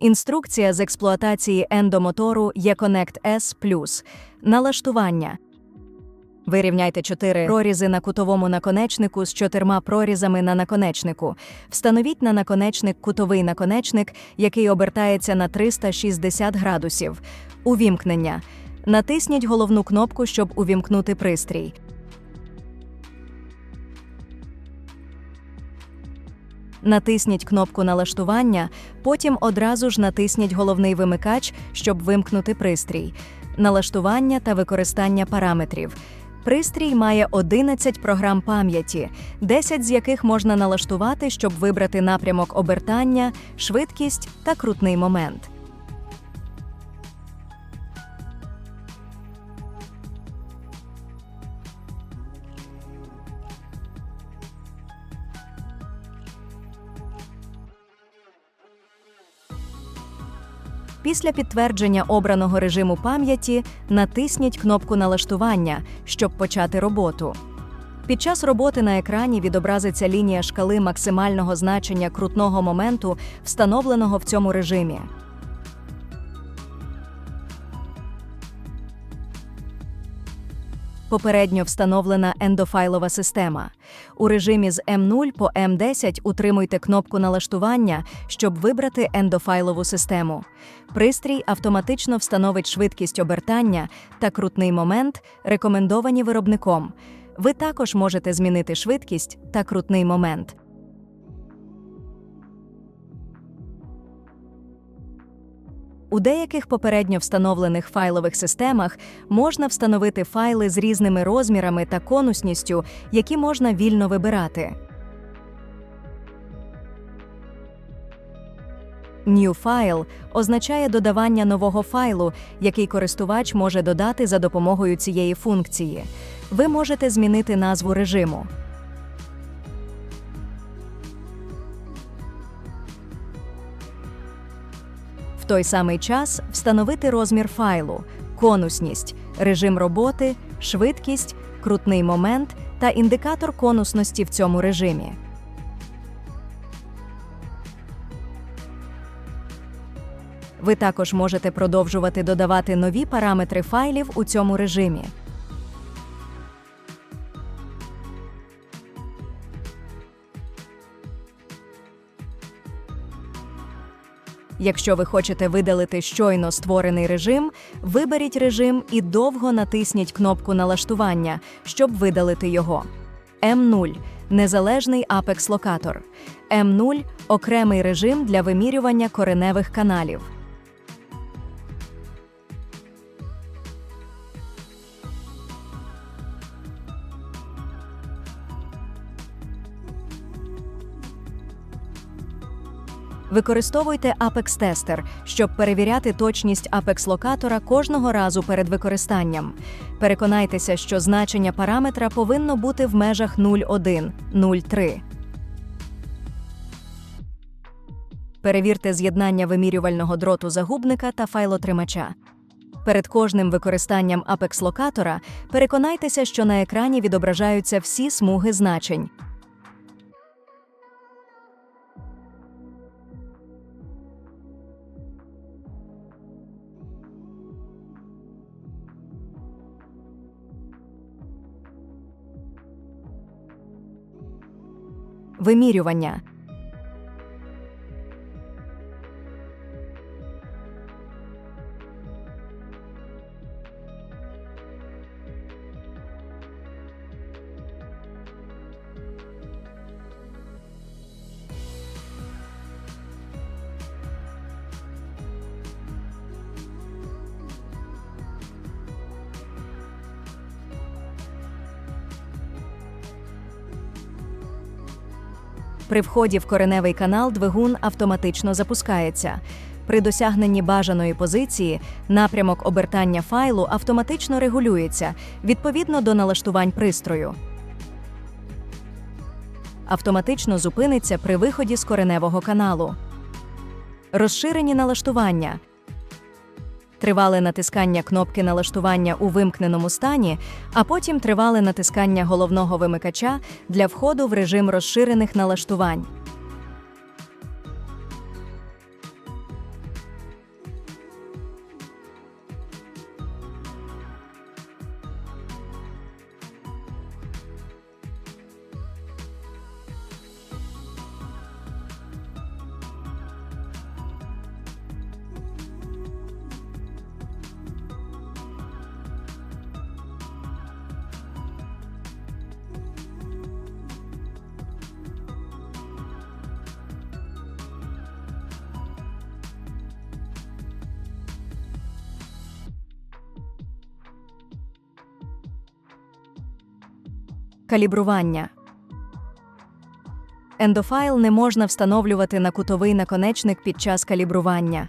Інструкція з експлуатації ендомотору Econnect S+. Налаштування. Вирівняйте чотири прорізи на кутовому наконечнику з чотирма прорізами на наконечнику. Встановіть на наконечник кутовий наконечник, який обертається на 360 градусів. Увімкнення. Натисніть головну кнопку, щоб увімкнути пристрій. Натисніть кнопку налаштування, потім одразу ж натисніть головний вимикач, щоб вимкнути пристрій. Налаштування та використання параметрів. Пристрій має 11 програм пам'яті, 10 з яких можна налаштувати, щоб вибрати напрямок обертання, швидкість та крутний момент. Після підтвердження обраного режиму пам'яті натисніть кнопку налаштування, щоб почати роботу. Під час роботи на екрані відобразиться лінія шкали максимального значення крутного моменту, встановленого в цьому режимі. Попередньо встановлена ендофайлова система. У режимі з М0 по М10 утримуйте кнопку налаштування, щоб вибрати ендофайлову систему. Пристрій автоматично встановить швидкість обертання та крутний момент, рекомендовані виробником. Ви також можете змінити швидкість та крутний момент. У деяких попередньо встановлених файлових системах можна встановити файли з різними розмірами та конусністю, які можна вільно вибирати. New File означає додавання нового файлу, який користувач може додати за допомогою цієї функції. Ви можете змінити назву режиму. Той самий час встановити розмір файлу, конусність, режим роботи, швидкість, крутний момент та індикатор конусності в цьому режимі. Ви також можете продовжувати додавати нові параметри файлів у цьому режимі. Якщо ви хочете видалити щойно створений режим, виберіть режим і довго натисніть кнопку налаштування, щоб видалити його. М0 незалежний apex локатор М0 окремий режим для вимірювання кореневих каналів. Використовуйте Apex Tester, щоб перевіряти точність Apex локатора кожного разу перед використанням. Переконайтеся, що значення параметра повинно бути в межах 0,1, 0,3. Перевірте з'єднання вимірювального дроту загубника та файлотримача. Перед кожним використанням Apex локатора переконайтеся, що на екрані відображаються всі смуги значень. Вимірювання. При вході в кореневий канал двигун автоматично запускається. При досягненні бажаної позиції напрямок обертання файлу автоматично регулюється відповідно до налаштувань пристрою. Автоматично зупиниться при виході з кореневого каналу. Розширені налаштування. Тривале натискання кнопки налаштування у вимкненому стані, а потім тривале натискання головного вимикача для входу в режим розширених налаштувань. Калібрування. Ендофайл не можна встановлювати на кутовий наконечник під час калібрування.